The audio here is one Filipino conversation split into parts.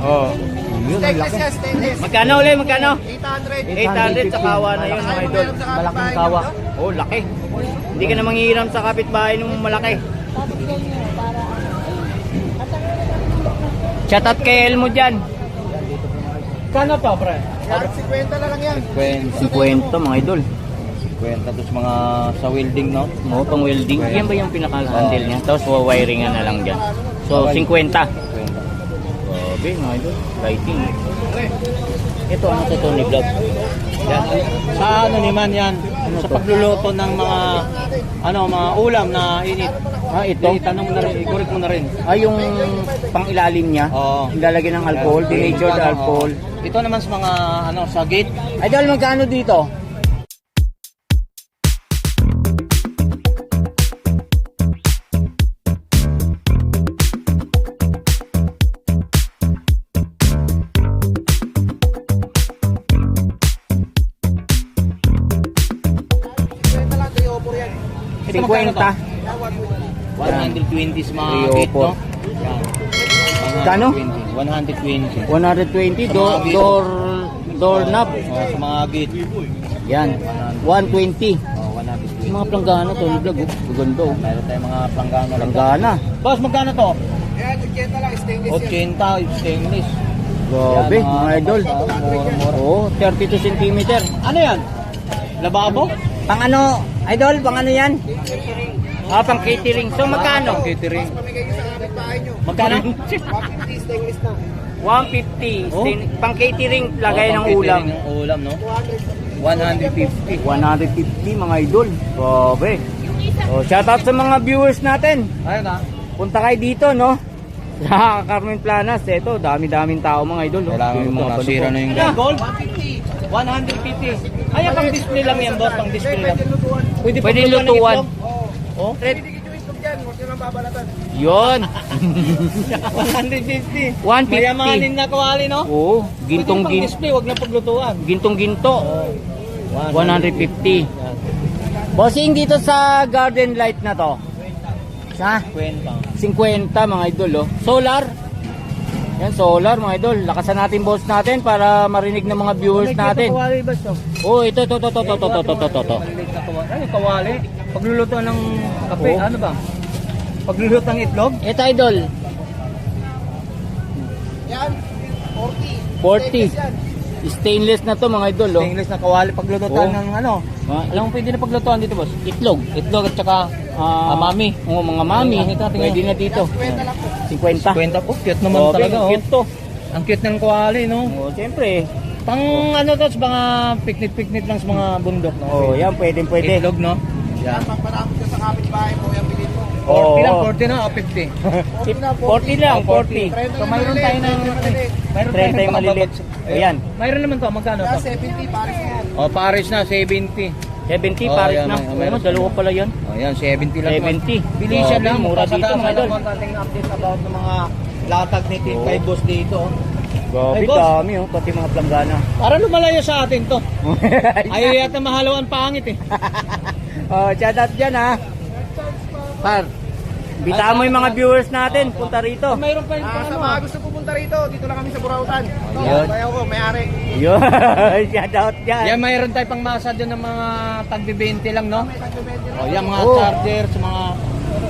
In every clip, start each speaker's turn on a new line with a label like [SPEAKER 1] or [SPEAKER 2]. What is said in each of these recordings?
[SPEAKER 1] Oh.
[SPEAKER 2] Stainless yan, stainless.
[SPEAKER 1] Magkano ulit? Magkano?
[SPEAKER 2] 800.
[SPEAKER 1] 800 sa kawa na yun, mga idol.
[SPEAKER 2] Malaking kawa.
[SPEAKER 1] Oh, laki. Hindi ka na manghihiram sa kapitbahay ng malaki. Shout out kay Elmo dyan.
[SPEAKER 3] Kano to, pre?
[SPEAKER 2] Yan, 50 na lang yan.
[SPEAKER 1] 50 mga idol.
[SPEAKER 3] 50 tapos mga sa welding, no?
[SPEAKER 1] Oo, pang welding. Yan ba yung pinaka-handle niya? Tapos wiringan na lang dyan. So, 50.
[SPEAKER 3] 50.
[SPEAKER 1] Grabe mga idol. Lighting. Ito ano to Tony Vlog?
[SPEAKER 3] Yan. Sa ano naman yan? sa pagluluto ng mga ano mga ulam na init.
[SPEAKER 1] Ah, ito?
[SPEAKER 3] Itanong mo na rin, ikurik mo na rin.
[SPEAKER 1] Ah, yung pang ilalim niya.
[SPEAKER 3] Oo.
[SPEAKER 1] Ilalagyan ng alcohol, denatured
[SPEAKER 3] Ano,
[SPEAKER 1] alcohol.
[SPEAKER 3] Ito naman sa mga ano sa gate.
[SPEAKER 1] Idol, magkano dito?
[SPEAKER 3] Ito magkano to?
[SPEAKER 2] 120.
[SPEAKER 3] 120 sa mga gate, no? Yan.
[SPEAKER 1] Kano?
[SPEAKER 3] 120.
[SPEAKER 1] 120 door door door knob.
[SPEAKER 3] Oh, sa mga gate.
[SPEAKER 1] Yan. 120.
[SPEAKER 3] Oh, 120.
[SPEAKER 1] Yung mga planggana to, vlog oh. Gaganda oh.
[SPEAKER 3] Meron tayong mga planggana.
[SPEAKER 1] Planggana.
[SPEAKER 3] Boss, magkano to?
[SPEAKER 2] Yan, 80 lang, stainless yan.
[SPEAKER 3] 80 stainless.
[SPEAKER 1] Grabe,
[SPEAKER 3] Yan,
[SPEAKER 1] mga idol. Oo, 32 cm.
[SPEAKER 3] Ano yan? Lababo?
[SPEAKER 1] Pang ano, idol, pang ano yan? Ah, pang catering. So, magkano?
[SPEAKER 3] Catering.
[SPEAKER 2] Kapitbahay nyo.
[SPEAKER 3] Magkano?
[SPEAKER 2] 150 stainless na.
[SPEAKER 1] 150.
[SPEAKER 3] Oh.
[SPEAKER 1] Pang catering, lagay
[SPEAKER 3] Oh,
[SPEAKER 1] ng
[SPEAKER 3] pang
[SPEAKER 1] ulam.
[SPEAKER 3] catering ng ulam, no?
[SPEAKER 2] 200.
[SPEAKER 3] 150.
[SPEAKER 1] 150 mga idol. Grabe. Oh, shoutout sa mga viewers natin.
[SPEAKER 3] Ayun ah.
[SPEAKER 1] Punta kayo dito, no? Sa Carmen Planas. Ito, dami-daming tao mga idol. no?
[SPEAKER 3] Kailangan
[SPEAKER 1] Yung
[SPEAKER 3] ko
[SPEAKER 1] mga
[SPEAKER 3] nasira na yung gold. 150. Ay, pang display lang yan, boss. Pang display lang. Pwede,
[SPEAKER 1] Pwede
[SPEAKER 3] paglutuan ng
[SPEAKER 1] lutuan.
[SPEAKER 3] Oh?
[SPEAKER 2] Pwede dito itlog dyan, huwag nyo lang babalatan.
[SPEAKER 1] Yun.
[SPEAKER 3] 150.
[SPEAKER 1] 150.
[SPEAKER 3] Mayamanin na kawali, no?
[SPEAKER 1] Oo, gintong
[SPEAKER 3] Pwede pang
[SPEAKER 1] gin
[SPEAKER 3] display, wag na paglutuan.
[SPEAKER 1] gintong ginto.
[SPEAKER 3] Oh.
[SPEAKER 1] 150.
[SPEAKER 3] Yan.
[SPEAKER 1] Bossing dito sa garden light na to. Sa
[SPEAKER 3] Kwenta.
[SPEAKER 1] 50 mga idol oh. Solar. Yan solar mga idol. Lakasan natin boss natin para marinig ng mga viewers natin.
[SPEAKER 3] Kawali ba ito?
[SPEAKER 1] Oh, ito to to to to to to to to to.
[SPEAKER 3] Maliliit na kawali. Ay, kawali. Paglulutuan ng kape,
[SPEAKER 1] Oh.
[SPEAKER 3] ano ba? Pagluluto ng itlog?
[SPEAKER 1] Ito idol.
[SPEAKER 2] Yan, 40.
[SPEAKER 1] 40.
[SPEAKER 2] Stainless yan.
[SPEAKER 1] Stainless na to mga idol oh.
[SPEAKER 3] Stainless na kawali paglulutuan
[SPEAKER 1] Oh.
[SPEAKER 3] ng ano.
[SPEAKER 1] Ah,
[SPEAKER 3] Alam mo pwede na paglutuan dito, boss?
[SPEAKER 1] Itlog.
[SPEAKER 3] Itlog at saka
[SPEAKER 1] Ah,
[SPEAKER 3] mami.
[SPEAKER 1] Oo, mga mami.
[SPEAKER 3] Tingnan.
[SPEAKER 1] Pwede na dito.
[SPEAKER 2] 50 lang po.
[SPEAKER 1] 50.
[SPEAKER 3] kwenta po. Cute naman
[SPEAKER 1] Oh,
[SPEAKER 3] talaga, oh.
[SPEAKER 1] Cute to.
[SPEAKER 3] Ang cute ng kawali, no?
[SPEAKER 1] Oh, siyempre.
[SPEAKER 3] Pang ano to, sa mga picnic-picnic lang sa mga bundok, no?
[SPEAKER 1] Oh, yan pwede pwede.
[SPEAKER 3] Itlog, no?
[SPEAKER 2] Yan,
[SPEAKER 3] Yan.
[SPEAKER 2] pag marami ka sa kapitbahay mo, yan.
[SPEAKER 3] 40 lang,
[SPEAKER 1] Oo.
[SPEAKER 3] 40 na o 50?
[SPEAKER 2] 40 na,
[SPEAKER 1] 40 lang, 40.
[SPEAKER 2] 30
[SPEAKER 3] So, mayroon tayo ng... Mayroon
[SPEAKER 1] 30 yung maliliit. Ayan.
[SPEAKER 3] Mayroon naman to, magkano
[SPEAKER 2] Yan,
[SPEAKER 3] to?
[SPEAKER 2] 70, pares na yan.
[SPEAKER 3] O, Paris na, 70.
[SPEAKER 1] 70
[SPEAKER 3] Oh,
[SPEAKER 1] pares na.
[SPEAKER 3] may-
[SPEAKER 1] Oh,
[SPEAKER 3] meron
[SPEAKER 1] dalawa pala yan.
[SPEAKER 3] O, yan, 70 lang.
[SPEAKER 1] 70.
[SPEAKER 3] Bilisan
[SPEAKER 1] Grabe,
[SPEAKER 3] lang,
[SPEAKER 1] mura dito, mga idol.
[SPEAKER 3] naman konting update about ng mga latag ni
[SPEAKER 1] Oo.
[SPEAKER 3] kay boss dito.
[SPEAKER 1] Grabe, dami oh. Pati mga planggana.
[SPEAKER 3] Para lumalayo sa atin to. Ayaw yata mahalawan pangit eh.
[SPEAKER 1] oh, shout out dyan ha. Par, bitaan mo yung mga viewers natin. Punta rito.
[SPEAKER 3] Mayroon pa yung
[SPEAKER 2] Ah,
[SPEAKER 3] pang
[SPEAKER 2] sa
[SPEAKER 3] ano.
[SPEAKER 2] mga gusto pupunta rito, dito lang kami sa Burautan. Ito,
[SPEAKER 1] Yun.
[SPEAKER 2] bayaw ko, may-ari.
[SPEAKER 1] Yun. shout out dyan.
[SPEAKER 3] Yan, mayroon tayo pang masa dyan ng mga tagbi 20 lang, no? O, yan, mga
[SPEAKER 1] Oh.
[SPEAKER 3] charger, sa mga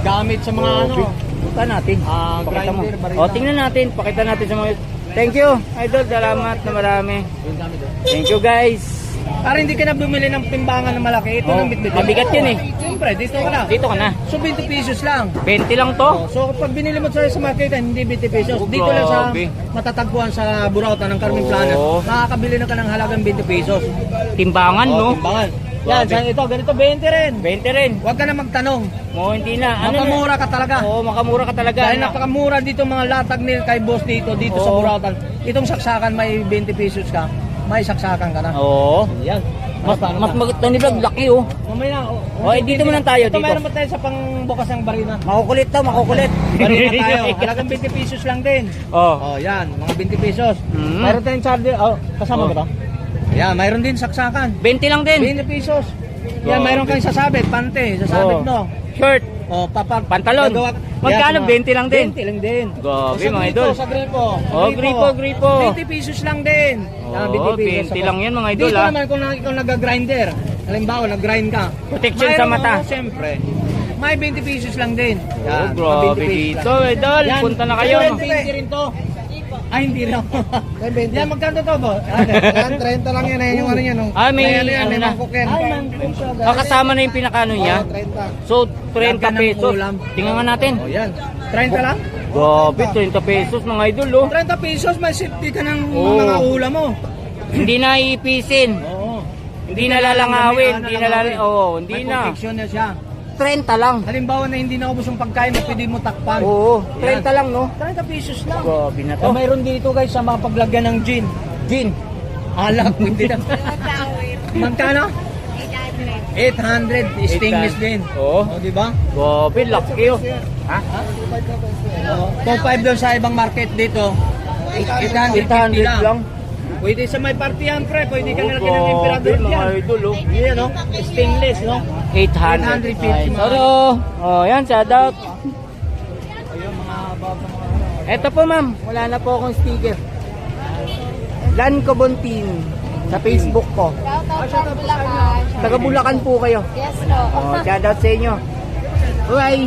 [SPEAKER 3] gamit sa mga
[SPEAKER 1] Oh,
[SPEAKER 3] ano.
[SPEAKER 1] Punta natin.
[SPEAKER 3] Ah,
[SPEAKER 1] Pakita mo.
[SPEAKER 3] grinder, barila.
[SPEAKER 1] Oh, tingnan natin. Pakita natin sa mga... Thank you, idol. Salamat na marami.
[SPEAKER 3] Yung gamit, oh.
[SPEAKER 1] Thank you, guys.
[SPEAKER 3] Para hindi ka na bumili ng timbangan na malaki. Ito
[SPEAKER 1] Oh,
[SPEAKER 3] lang bitbit.
[SPEAKER 1] mabigat yan eh.
[SPEAKER 3] Siyempre, dito ka na.
[SPEAKER 1] Dito ka na.
[SPEAKER 3] So, 20 pesos lang.
[SPEAKER 1] 20 lang to.
[SPEAKER 3] Oh, so, pag binili mo sa sa market, hindi 20 pesos.
[SPEAKER 1] Oh,
[SPEAKER 3] Dito lang sa matatagpuan sa Burautan ng Carmen
[SPEAKER 1] Oh.
[SPEAKER 3] Planas, makakabili na ka ng halagang 20 pesos.
[SPEAKER 1] Timbangan,
[SPEAKER 3] Oh,
[SPEAKER 1] no?
[SPEAKER 3] timbangan. Yan, sa ito, ganito 20 rin.
[SPEAKER 1] 20 rin.
[SPEAKER 3] Huwag ka na magtanong.
[SPEAKER 1] Mo, hindi na. Ano
[SPEAKER 3] Makamura ka talaga.
[SPEAKER 1] Oo, makamura ka talaga.
[SPEAKER 3] Dahil napakamura dito mga latag ni kay boss dito, dito sa
[SPEAKER 1] Oo.
[SPEAKER 3] Burautan. Itong saksakan may 20 pesos ka, may saksakan ka na.
[SPEAKER 1] Oo.
[SPEAKER 3] Yan.
[SPEAKER 1] Mas, mas mag... Tani vlog, laki oh.
[SPEAKER 3] Mamaya. Oh,
[SPEAKER 1] Oh, eh, dito muna tayo,
[SPEAKER 3] Ito
[SPEAKER 1] dito.
[SPEAKER 3] mayroon pa tayo sa pangbukas ng barina.
[SPEAKER 1] Makukulit to, makukulit.
[SPEAKER 3] Barina tayo. Halagang 20 pesos lang din.
[SPEAKER 1] oh.
[SPEAKER 3] Oh, yan. Mga 20 pesos.
[SPEAKER 1] Mm.
[SPEAKER 3] Mayroon tayong charger. Oh, kasama
[SPEAKER 1] Oh.
[SPEAKER 3] ba to? Yan, mayroon din saksakan.
[SPEAKER 1] 20 lang din.
[SPEAKER 3] 20 pesos. Yan,
[SPEAKER 1] Grabe.
[SPEAKER 3] mayroon kang sasabit, pante, sasabit
[SPEAKER 1] Oh.
[SPEAKER 3] no.
[SPEAKER 1] Shirt.
[SPEAKER 3] Oh, papa,
[SPEAKER 1] Pantalon.
[SPEAKER 3] gagawa-
[SPEAKER 1] Magkano?
[SPEAKER 3] Yan,
[SPEAKER 1] 20 lang din?
[SPEAKER 3] 20 lang din.
[SPEAKER 1] Grabe, mga idol.
[SPEAKER 3] Sa gripo.
[SPEAKER 1] Oh, gripo, gripo.
[SPEAKER 3] 20 pesos lang din.
[SPEAKER 1] Oo, 20 lang yan, mga idol,
[SPEAKER 3] Dito
[SPEAKER 1] ah.
[SPEAKER 3] naman kung ikaw nag-grinder. Halimbawa, nag-grind ka.
[SPEAKER 1] Protection sa mata.
[SPEAKER 3] Siyempre. May 20 pesos lang din.
[SPEAKER 1] Oh, grabe
[SPEAKER 3] 20 pesos
[SPEAKER 1] dito, idol. Punta na kayo.
[SPEAKER 3] Yan, 20 rin to. Ay, hindi rin. Yan, magkano to?
[SPEAKER 2] Yan, 30 lang yan. Ayan yung ano yan. oh.
[SPEAKER 1] Ah, may ano
[SPEAKER 2] may
[SPEAKER 1] na.
[SPEAKER 2] mangkok yan.
[SPEAKER 3] Ay, mangkok siya.
[SPEAKER 1] Ah, kasama na yung pinakano niya.
[SPEAKER 2] Oh, 30.
[SPEAKER 1] So, 30
[SPEAKER 3] Lagyan ng
[SPEAKER 1] pesos. Tingnan nga natin.
[SPEAKER 3] Oh, yan. 30 lang?
[SPEAKER 1] Grabe, 30 pesos mga idol, oh.
[SPEAKER 3] 30 pesos, may safety ka ng
[SPEAKER 1] Oo.
[SPEAKER 3] mga ulam mo.
[SPEAKER 1] Hindi na iipisin.
[SPEAKER 3] Oo.
[SPEAKER 1] Hindi na lalangawin. Hindi na lal... Oo, hindi
[SPEAKER 3] May
[SPEAKER 1] na.
[SPEAKER 3] protection na siya.
[SPEAKER 1] 30 lang.
[SPEAKER 3] Halimbawa na hindi naubos yung pagkain na pwede mo takpan.
[SPEAKER 1] Oo,
[SPEAKER 3] Yan.
[SPEAKER 1] 30 lang, no?
[SPEAKER 3] 30 pesos lang.
[SPEAKER 1] Grabe na
[SPEAKER 3] Oh,
[SPEAKER 1] to.
[SPEAKER 3] mayroon dito guys sa mga paglagyan ng gin.
[SPEAKER 1] Gin.
[SPEAKER 3] Alak, hindi na. Magkano? 800. Stainless din.
[SPEAKER 1] Oo.
[SPEAKER 3] Oh, di ba?
[SPEAKER 1] Grabe, laki, oh. Ha?
[SPEAKER 3] Oh, 2.5 doon sa ibang market dito. 850
[SPEAKER 1] 800
[SPEAKER 3] lang. Pwede sa may partiyan, pre. Pwede ka
[SPEAKER 1] Oh,
[SPEAKER 3] nalagyan ng emperador
[SPEAKER 1] mga
[SPEAKER 3] yan.
[SPEAKER 1] idol, oh.
[SPEAKER 3] Yan, no? Stainless, no?
[SPEAKER 1] 800.
[SPEAKER 3] 850
[SPEAKER 1] Ay,
[SPEAKER 3] mga-
[SPEAKER 1] sorry, oh. Oh, yan, shout out.
[SPEAKER 3] Ayun, mga baba, mga
[SPEAKER 1] Eto po, ma'am. Wala na po akong sticker. Lan Cobontin sa Facebook ko.
[SPEAKER 4] Shoutout po Bulacan.
[SPEAKER 1] Taga Bulacan po kayo.
[SPEAKER 4] Yes po.
[SPEAKER 1] Oh, shout out sa inyo. Bye.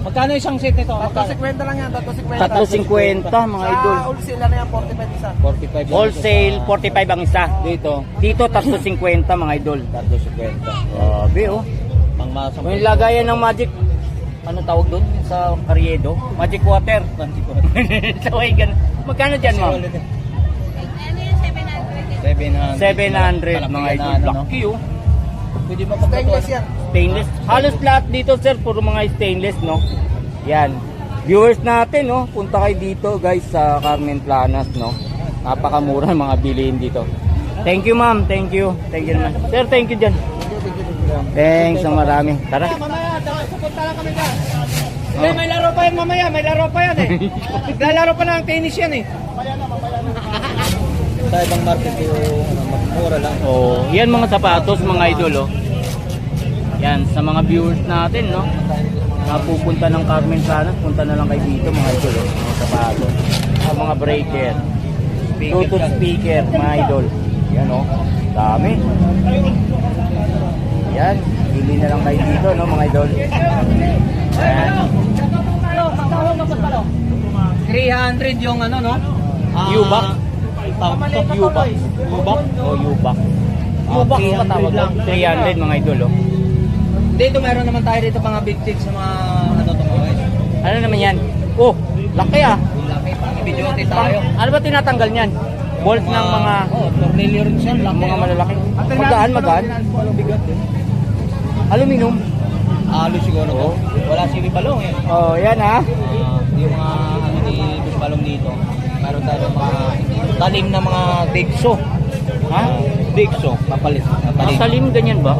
[SPEAKER 3] Magkano isang set nito?
[SPEAKER 2] Tatlo 50 lang yan. Tatlo 50.
[SPEAKER 1] 350 mga idol.
[SPEAKER 2] Sa wholesale na yan, 45 isa.
[SPEAKER 3] 45
[SPEAKER 1] Wholesale 45 ang isa.
[SPEAKER 3] Dito,
[SPEAKER 1] Dito 350 mga idol.
[SPEAKER 3] 350.
[SPEAKER 1] Grabe oh.
[SPEAKER 3] Pangmasang
[SPEAKER 1] yung lagayan ng magic ano tawag doon sa Carriedo? Magic water. ay gan. Magkano diyan, ma'am?
[SPEAKER 4] Ano yung 700?
[SPEAKER 3] 700.
[SPEAKER 1] 700 mga idol.
[SPEAKER 3] Ano, no?
[SPEAKER 1] Lucky oh.
[SPEAKER 3] Pwede mo
[SPEAKER 2] Stainless.
[SPEAKER 1] Halos lahat dito, sir, puro mga stainless, no? Yan. Viewers natin, no? Punta kayo dito, guys, sa Carmen Planas, no? Napakamura ng mga bilihin dito. Thank you, ma'am. Thank you. Thank you naman. Sir, thank you dyan. Thanks na marami. Tara.
[SPEAKER 3] Mamaya, pupunta lang kami dyan. May laro pa yan mamaya. May laro pa yan eh. Naglalaro pa ng tennis yan eh. Sa ibang market yung mura lang.
[SPEAKER 1] Oh, yan mga sapatos, mga idol, oh. Yan, sa mga viewers natin, no? Na pupunta ng Carmen Planas, punta na lang kayo dito, mga idol, oh. Mga sapatos. Sa mga breaker. Bluetooth speaker, mga idol. Yan, oh. Dami. Yan, bili na lang kayo dito, no, mga idol. Yan.
[SPEAKER 3] 300 yung ano no? Ah,
[SPEAKER 1] U-back?
[SPEAKER 3] Tawag ito, U-back. U-back?
[SPEAKER 1] Oh, U-back.
[SPEAKER 3] Ah,
[SPEAKER 1] U-back,
[SPEAKER 3] 300
[SPEAKER 1] matawag
[SPEAKER 3] lang.
[SPEAKER 1] 300, mga idol, oh.
[SPEAKER 3] Dito meron naman tayo dito mga big tick sa mga ano to mga guys.
[SPEAKER 1] Ano naman yan? Oh, laki ah.
[SPEAKER 3] Laki pang ibidyote tayo.
[SPEAKER 1] Ano ba tinatanggal niyan? Bolt ng mga
[SPEAKER 3] Oh, tornilyo rin siya. Laki.
[SPEAKER 1] mga
[SPEAKER 3] oh.
[SPEAKER 1] malalaki. Magaan, magaan.
[SPEAKER 3] Bigat eh.
[SPEAKER 1] Aluminum.
[SPEAKER 3] Alo siguro to. Wala si Balong eh.
[SPEAKER 1] Oh, yan ha.
[SPEAKER 3] Ah, yung mga ano ni Boss Balong dito. Meron tayo mga talim na mga digso.
[SPEAKER 1] Ha?
[SPEAKER 3] Digso, papalit. papalit.
[SPEAKER 1] Masalim ganyan ba?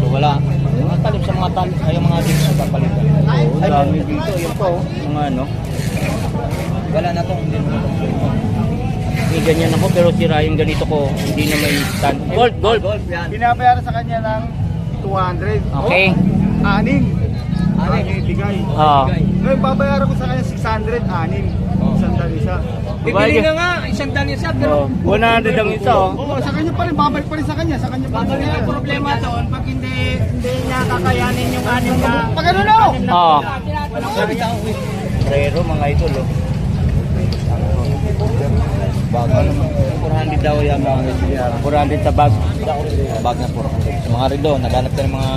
[SPEAKER 3] So wala. Mga talim sa mga talim, ay yung mga digso papalit.
[SPEAKER 1] Oh, dami dito. Yan po. oh. Mga ano.
[SPEAKER 3] Wala na to. Hindi na to.
[SPEAKER 1] May ganyan ako pero sira yung ganito ko. Hindi na may stand. Gold, gold.
[SPEAKER 3] Golf yan.
[SPEAKER 2] Binabayaran sa kanya ng 200.
[SPEAKER 1] Okay.
[SPEAKER 2] Anim.
[SPEAKER 3] Ano
[SPEAKER 2] Ang ibigay.
[SPEAKER 1] Ah.
[SPEAKER 2] Ngayon, babayaran ko sa kanya 600, anim. Dal isa.
[SPEAKER 3] Bibili na nga, isang daan isa,
[SPEAKER 1] Oh,
[SPEAKER 3] pero
[SPEAKER 1] 100 ang isa oh.
[SPEAKER 2] Oo, sa kanya pa rin, babalik pa rin sa kanya. Sa kanya pa rin.
[SPEAKER 3] ang problema doon, pag hindi, hindi niya kakayanin yung anim na...
[SPEAKER 2] Pag ano na?
[SPEAKER 1] Ah.
[SPEAKER 3] Walang sabi tao eh.
[SPEAKER 1] Prero mga idol oh.
[SPEAKER 3] Bago naman. 400 daw yan mga guys.
[SPEAKER 1] 400 sa bag.
[SPEAKER 3] Bag na 400. Sa mga relo, naghanap ka ng mga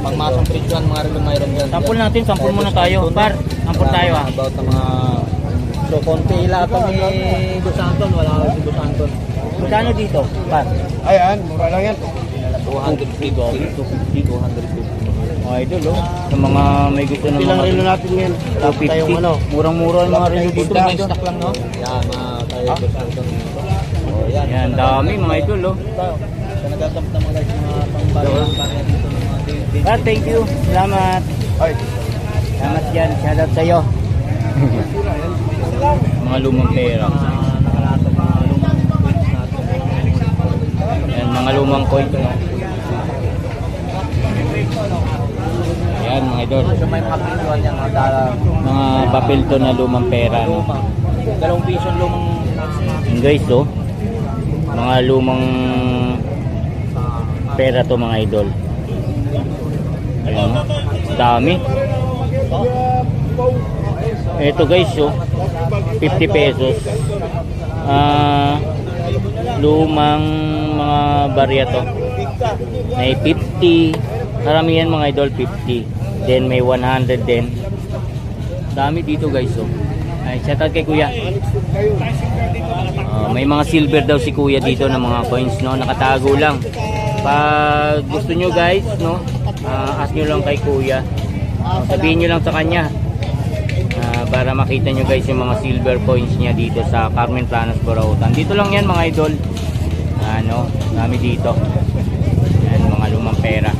[SPEAKER 3] pangmasang presyon, mga relo mayroon dyan.
[SPEAKER 1] Sampul natin, sampul muna tayo. Par, sampul tayo ah.
[SPEAKER 3] About ng mga... So, konti lahat ni Dos Anton, wala ka si Dos Anton.
[SPEAKER 1] Magkano dito? Par.
[SPEAKER 2] Ayan, mura lang yan.
[SPEAKER 3] 250, 250, 250.
[SPEAKER 1] Mga idol oh. Sa mga may gusto ng
[SPEAKER 2] Ilang
[SPEAKER 1] mga
[SPEAKER 2] relo natin ngayon? Tapos
[SPEAKER 1] 250.
[SPEAKER 2] tayong ano?
[SPEAKER 1] Murang-mura yung mga relo dito idol.
[SPEAKER 3] stock lang, no? Yan, mga tayo
[SPEAKER 1] Ah?
[SPEAKER 3] Dos Anton. Oh, yan.
[SPEAKER 1] Yan, dami mga idol oh.
[SPEAKER 3] Sa nagagamit ng mga guys, mga pangbalang bagay dito ng mga
[SPEAKER 1] Ah, thank you. Salamat.
[SPEAKER 2] Ay,
[SPEAKER 1] Salamat yan. Shout out sa'yo. mga lumang pera. Yan, mga lumang coin. Yan. Yan mga idol.
[SPEAKER 3] Mga yan,
[SPEAKER 1] papel to na lumang pera. No?
[SPEAKER 3] Dalawang piso lumang
[SPEAKER 1] Yun guys, oh. Mga lumang pera to mga idol. Ayan, oh. Ito guys, oh. 50 pesos. Ah, lumang mga barya to. May 50. Karamihan mga idol 50. Then may 100 din. Dami dito guys, oh. Ay, shout out kay Kuya. Ah, may mga silver daw si Kuya dito na mga coins, no? Nakatago lang. Pag gusto nyo guys, no? ah, ask nyo lang kay Kuya. Ah, sabihin nyo lang sa kanya. Para makita nyo guys yung mga silver coins niya dito sa Carmen Planas, Borautan. Dito lang yan mga idol. Ano, dami dito. Yan, mga lumang pera.